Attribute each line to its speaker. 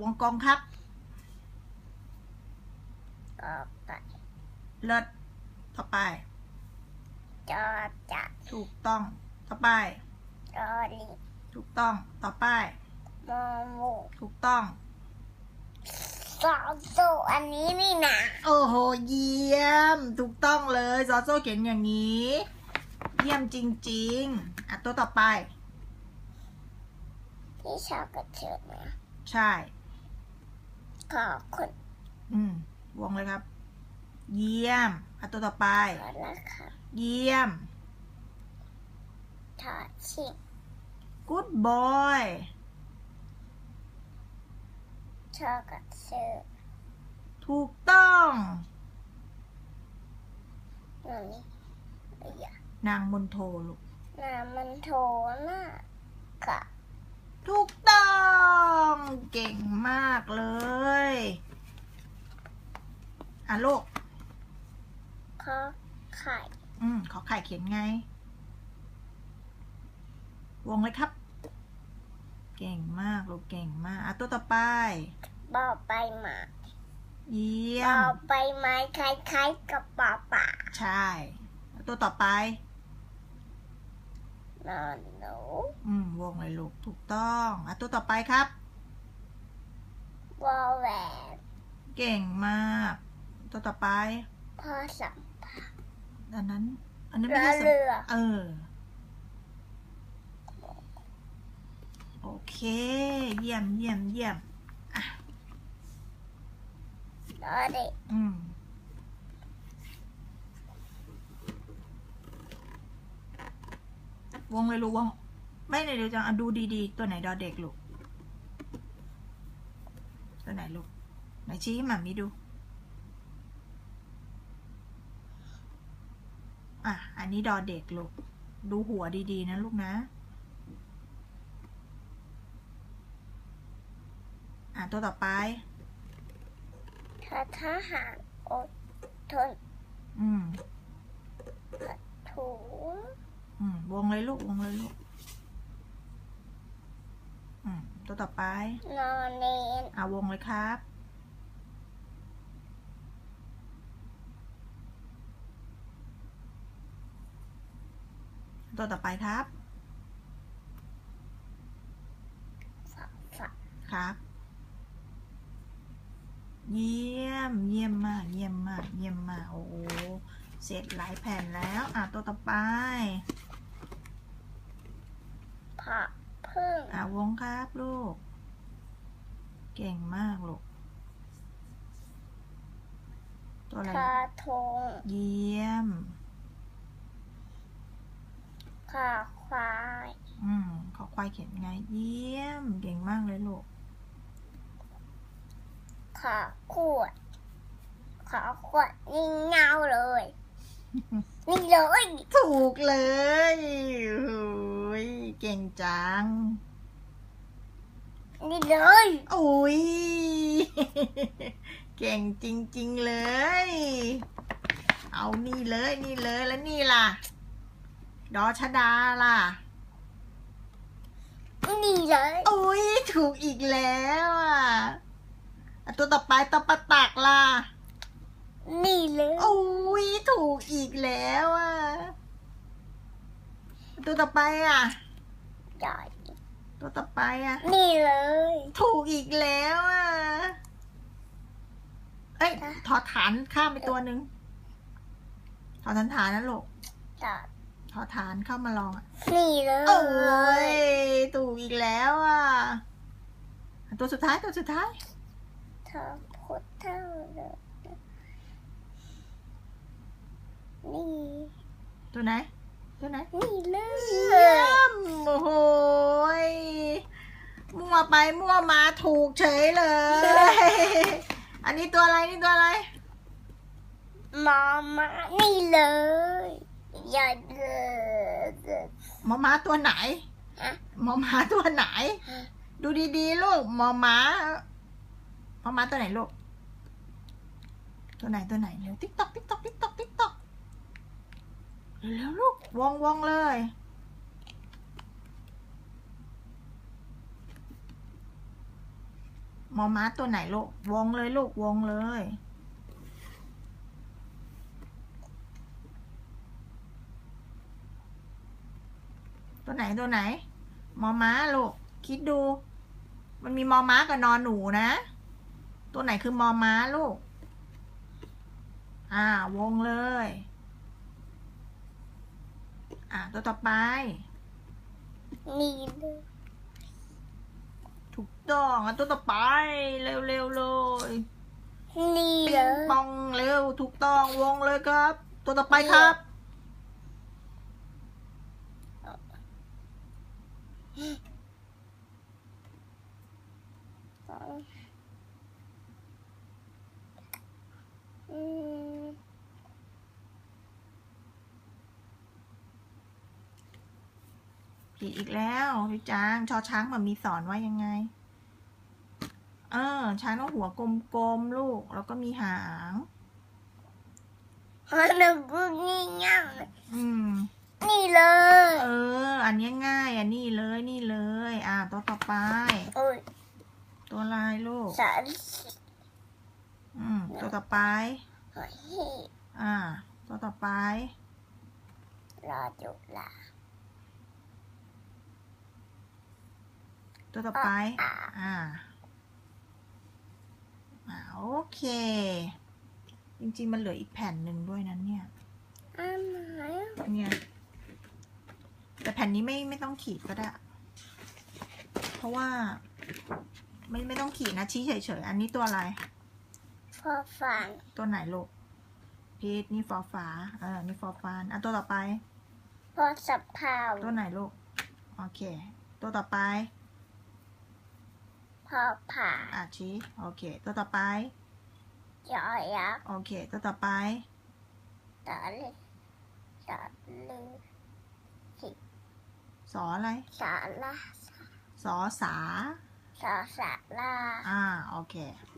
Speaker 1: วงกลมครับ
Speaker 2: ก็ไป
Speaker 1: เลิศต่อไป
Speaker 2: จอจัด
Speaker 1: ถูกต้องต่อไป
Speaker 2: จอลิง
Speaker 1: ถูกต้องต่อไป
Speaker 2: มอมู
Speaker 1: ถูกต้อง
Speaker 2: สองตัวอันนี้นี่นะ
Speaker 1: โอ้โหเยี่ยม ถูกต้องเลยซอโซเขียนอย่างนี้ เยี่ยมจริง ๆอะตัวต่อไป
Speaker 2: ที่ชอบกระเทือนนะ
Speaker 1: ใช่
Speaker 2: ขอบคุณ
Speaker 1: อืมวงเลยครับ เยี่ยมอะตัวต่อไป
Speaker 2: ขอนะคะ
Speaker 1: เยี่ยม
Speaker 2: ถอดชิง
Speaker 1: good boy
Speaker 2: ชอบกระเทือน
Speaker 1: ถูกต้อง
Speaker 2: นี่นี่อย่านา
Speaker 1: งมนโทลูก
Speaker 2: น้ำมันโถน่ะกะ
Speaker 1: ถูกต้อง เก่งมากเลย อะลูก
Speaker 2: ขอไข่
Speaker 1: อืม ขอไข่เขียนไง วงเลยครับ เก่งมากลูกเก่งมาก อะตัวต่อไป
Speaker 2: บอใบหมา
Speaker 1: เยี่ย
Speaker 2: บอ
Speaker 1: ม
Speaker 2: ใบไม้คล้ายๆกับปอป่า
Speaker 1: ใช่อะตัวต่อไป
Speaker 2: นอนหนู
Speaker 1: อืมวงเลยลูกถูกต้องอะตัวต่อไปครับ
Speaker 2: วอแหวน
Speaker 1: เก่งมาก ตัวต่อไป
Speaker 2: พ่อสัม
Speaker 1: อันนั้น อันนั้นไม่
Speaker 2: เรือ
Speaker 1: ใช่ส
Speaker 2: เรือ
Speaker 1: เออ โอเค เยี่ยมเยี่ยมเยี่ยม
Speaker 2: รอเด็ก
Speaker 1: อืม วงเลยลูกวง ไม่เลยเดี๋ยวจังอะดูดีๆ ตัวไหนดอเด็กลูก ตัวไหนลูก ไหนชี้ให้หมามีดู อะ อันนี้ดอเด็กลูก ดูหัวดีๆ นะลูกนะ อะ ตัวต่อไป
Speaker 2: ถ้าทหารอดทน
Speaker 1: อืม
Speaker 2: ถูง
Speaker 1: อืม วงเลยลูกวงเลยลูกอืมตัวต่อไป
Speaker 2: นอนเนน
Speaker 1: อ่าวงเลยครับ ตัวต่อไปครับ
Speaker 2: ฝักฝัก
Speaker 1: ครับ เยี่ยม เยี่ยมมาก เยี่ยมมาก เยี่ยมมาก โอ้โหเสร็จหลายแผ่นแล้ว อะ ตัวต่อไป
Speaker 2: ผักพึ่ง
Speaker 1: อะวงครับลูก เก่งมากลูก ตัวอะไร
Speaker 2: กระทง
Speaker 1: เยี่ยม
Speaker 2: ขาควาย
Speaker 1: อืมขอควายเขียนไง เยี่ยม เก่งมากเลยลูก
Speaker 2: ขาขวดขาขวดนี่เงาเลย นี่เลย
Speaker 1: ถูกเลยโอ้ย เก่งจัง
Speaker 2: นี่เลย
Speaker 1: โอ้ย เก่งจริง ๆ เลย เอานี่เลยนี่เลยแล้วนี่ล่ะ ดอชดาล่ะ
Speaker 2: นี่เลย
Speaker 1: โอ้ยถูกอีกแล้วอะอะตัวต่อไปตัวประตักล่ะ
Speaker 2: นี่เลย
Speaker 1: โอ้ยถูกอีกแล้วอะตัวต่อไปอะ
Speaker 2: ใหญ่
Speaker 1: ตัวต่อไปอะ
Speaker 2: นี่เลย
Speaker 1: ถูกอีกแล้วอะ เอ้ยถอดฐานข้ามไปตัวหนึ่งถอดฐานฐานนะลูก
Speaker 2: จัด
Speaker 1: ถอดฐานเข้ามาลองอะ
Speaker 2: นี่เลย
Speaker 1: โอ้ยถูกอีกแล้วอะ ตัวสุดท้ายตัวสุดท้าย
Speaker 2: เธอพูดเท่าเลยนี่
Speaker 1: ตัวไหน ตัวไหน
Speaker 2: นี่เล
Speaker 1: เยี่
Speaker 2: ย
Speaker 1: ยมโอ้โหยมั่วไปมั่วมาถูกเฉยเลย อันนี้ตัวอะไรนี่ตัวอะไร
Speaker 2: มามานี่เลยใหญ่เลย
Speaker 1: หมอม้าตัวไหน
Speaker 2: ฮะ
Speaker 1: หมอม้าตัวไหน ดูดีๆลูกหมอม้าหมอม้าตัวไหนลูก ตัวไหนตัวไหนเร็วติ๊กตอกติ๊กตอกติ๊กตอกติ๊กตอก เร็วๆลูกวงวงเลยมมอม้าตัวไหนลูก วงเลยลูก วงเลย ตัวไหนตัวไหน มอม้าลูก คิดดู มันมีมอม้ากับนอนหนูนะ ตัวไหนคือมอม้าลูก อ่า วงเลย อ่าตัวต่อไป
Speaker 2: นี่เลย
Speaker 1: ถูกต้องอะตัวต่อไปเร็วๆเลย
Speaker 2: นี่
Speaker 1: ปิ
Speaker 2: เล
Speaker 1: ง
Speaker 2: ย
Speaker 1: ปองเร็วถูกต้องวงเลยครับ ตัวต่อไปครับ
Speaker 2: อืม
Speaker 1: ผิดอีกแล้วพี่จางชอช้างมันมีสอนว่ายังไง เออ ช้างต้องหัวกลมๆลูก แล้วก็มีหาง
Speaker 2: มันนึกว่างี่เง่า
Speaker 1: อืม
Speaker 2: นี่เลย
Speaker 1: เออ อันเนี้ยง่ายอันนี้เลยนี่เลย อ่า ตัวต่อไป
Speaker 2: โอ้ย
Speaker 1: ตัวลายลูก
Speaker 2: สาร
Speaker 1: อืม ตัวต่อไป
Speaker 2: หอย
Speaker 1: อ่า ตัวต่อไป
Speaker 2: รอจุฬา
Speaker 1: ตัวต่อไป
Speaker 2: อ่า
Speaker 1: อ่าอ่าโอเค จริงๆ มันเหลืออีกแผ่นหนึ่งด้วยนั้นเนี่ย
Speaker 2: อันไหน
Speaker 1: เนี่ย แต่แผ่นนี้ไม่ไม่ต้องขีดก็ได้ เพราะว่า ไม่ไม่ต้องขีดนะชี้เฉยๆ อันนี้ตัวอะไร
Speaker 2: พอฟัง
Speaker 1: ตัวไหนลูกพีทนี่ฟอฟ้า เออ นี่ฟอฟานอะตัวต่อไป
Speaker 2: พอสับเผา
Speaker 1: ตัวไหนลูก โอเค ตัวต่อไป
Speaker 2: พ อผ่า
Speaker 1: อะชี้โอเค ตัวต่อไป
Speaker 2: ยอยักษ์
Speaker 1: โอเค ตัวต่อไป
Speaker 2: ตอเลยสอลือ
Speaker 1: สออะไร
Speaker 2: สาลา
Speaker 1: สอสา
Speaker 2: สอสาลา
Speaker 1: อ่าโอเค
Speaker 2: ส